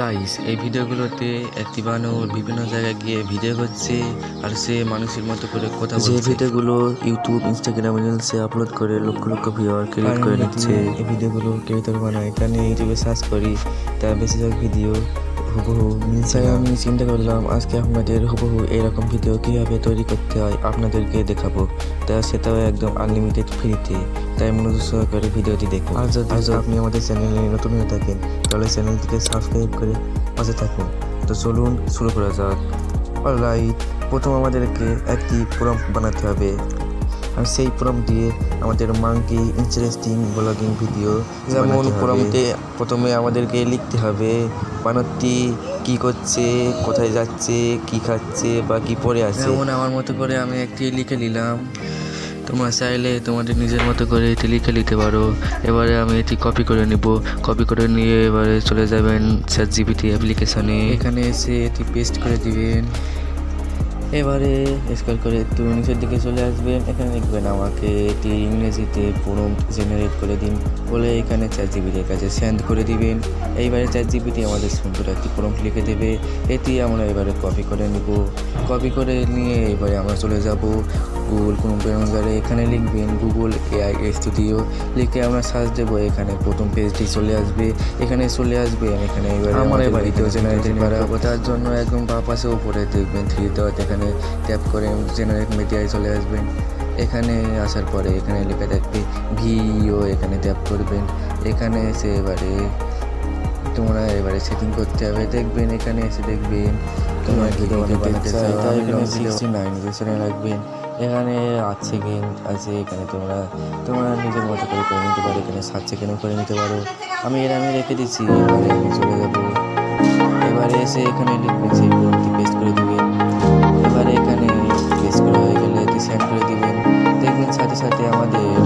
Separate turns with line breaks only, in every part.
Guys এই ভিডিওগুলোতে একটি বানর বিভিন্ন জায়গায় গিয়ে ভিডিও করছে আর সে মানুষের মতো করে কথা
যে ভিডিওগুলো ইউটিউব ইনস্টাগ্রাম রিলসে আপলোড করে লক্ষ লক্ষ ভিউয়ার ক্রিয়েট করে নিচ্ছে। এই ভিডিওগুলো ক্রিয়েটর বানায় কারণ ইউটিউবে সার্চ করি তার বেশিরভাগ ভিডিও হুবহু তাই আমি চিন্তা করলাম আজকে আপনাদের হুবহু এরকম ভিডিও কীভাবে তৈরি করতে হয় আপনাদেরকে দেখাবো। তা সেটাও একদম আনলিমিটেড ফ্রিতে তাই মনোযোগ সহকারে ভিডিওটি দেখুন। আর যদি আপনি আমাদের চ্যানেলে নতুন হয়ে থাকেন তাহলে চ্যানেলটিকে সাবস্ক্রাইব করে পাশে থাকুন। তো চলুন শুরু করা যাক। অলরাইট প্রথম আমাদেরকে একটি প্রম্পট বানাতে হবে। আর সেই প্রম্পট দিয়ে আমাদের মাঙ্কি ইন্টারেস্টিং ব্লগিং ভিডিও যেমন প্রম্পটে প্রথমে আমাদেরকে লিখতে হবে বানরটি কি করছে কোথায় যাচ্ছে কি খাচ্ছে বা কি পরে আছে।
যেমন আমার মতো করে আমি একটি লিখে নিলাম। তোমরা চাইলে তোমাদের নিজের মতো করে এটি লিখে নিতে পারো। এবারে আমি এটি কপি করে নিব। কপি করে নিয়ে এবারে চলে যাবেন চ্যাট জিপিটি অ্যাপ্লিকেশনে এখানে এসে এটি পেস্ট করে দিবেন। এবারে স্কল করে একটু নিচের দিকে চলে আসবেন। এখানে লিখবেন আমাকে এটি ইংরেজিতে পুরো জেনারেট করে দিন। বলে এখানে চার জিবিটির কাছে সেন্ড করে দিবেন। এইবারে চার জিবিটি আমাদের সুন্দর একটি প্রম্পট লিখে দেবে। এটি আমরা এবারে কপি করে নিব। কপি করে নিয়ে এবারে আমরা চলে যাব গুগল কোনো ব্রাউজারে এখানে লিখবেন গুগল এআই স্টুডিও লিখে আমরা সার্চ দেবো। এখানে প্রথম পেজটি চলে আসবে। এখানে চলে আসবে। এখানে এবারে
আমার এবার
ভিডিও জেনারেট করা তার জন্য একদম বাঁ পাশে উপরে দেখবেন থ্রি ডট এখানে ট্যাপ করে জেনারেট মিডিয়ায় চলে আসবেন। এখানে আসার পরে এখানে লেখা থাকবে ভিও এখানে ট্যাপ করবেন। এখানে এসে এবারে তোমরা এবারে সেটিং করতে হবে। দেখবেন এখানে এসে দেখবেন তোমরা ভিডিও বানাতে চাই। এখানে সিক্সটি নাইন রাখবেন। এখানে আট সেকেন্ড আছে এখানে তোমরা তোমরা নিজের মতো করে করে নিতে পারো। এখানে সাত সেকেন্ডও করে নিতে পারো। আমি এর আমি রেখে দিচ্ছি। এবারে আমি চলে যাব। এবারে এসে এখানে লিখবেন সেই পেস্ট করে দিবেন। এখানে করা গেলে এটি সেন্ড করে দিবেন। দেখবেন সাথে সাথে আমাদের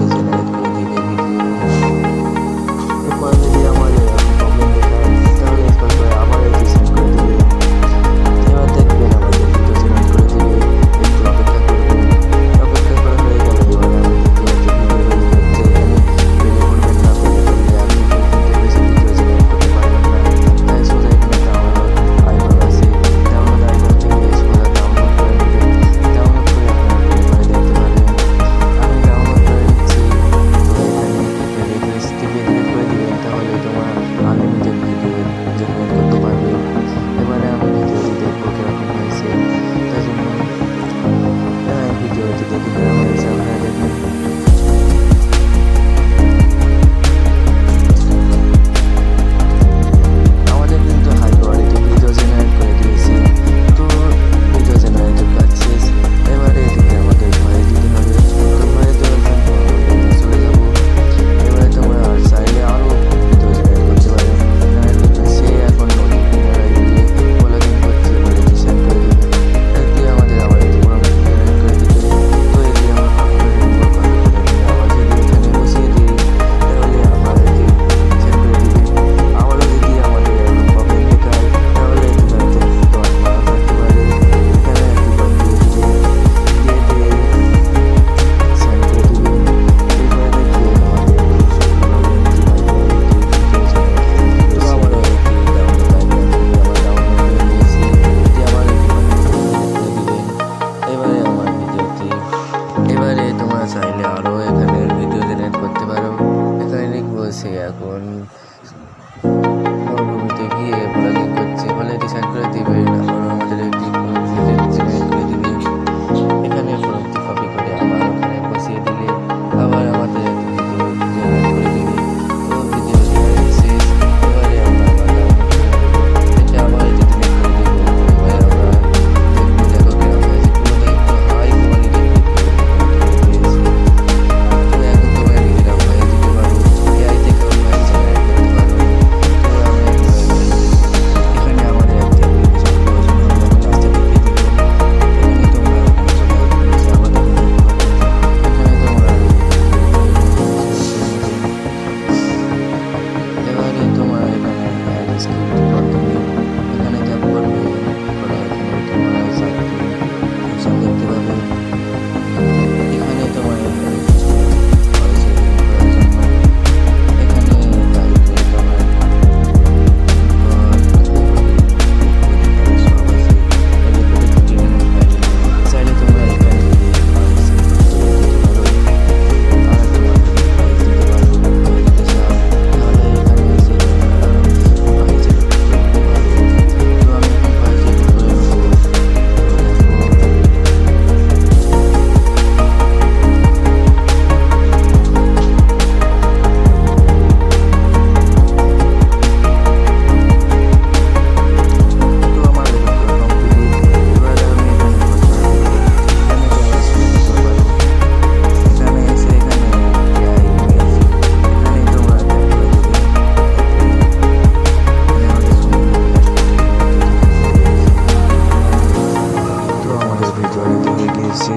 I don't know. গেছে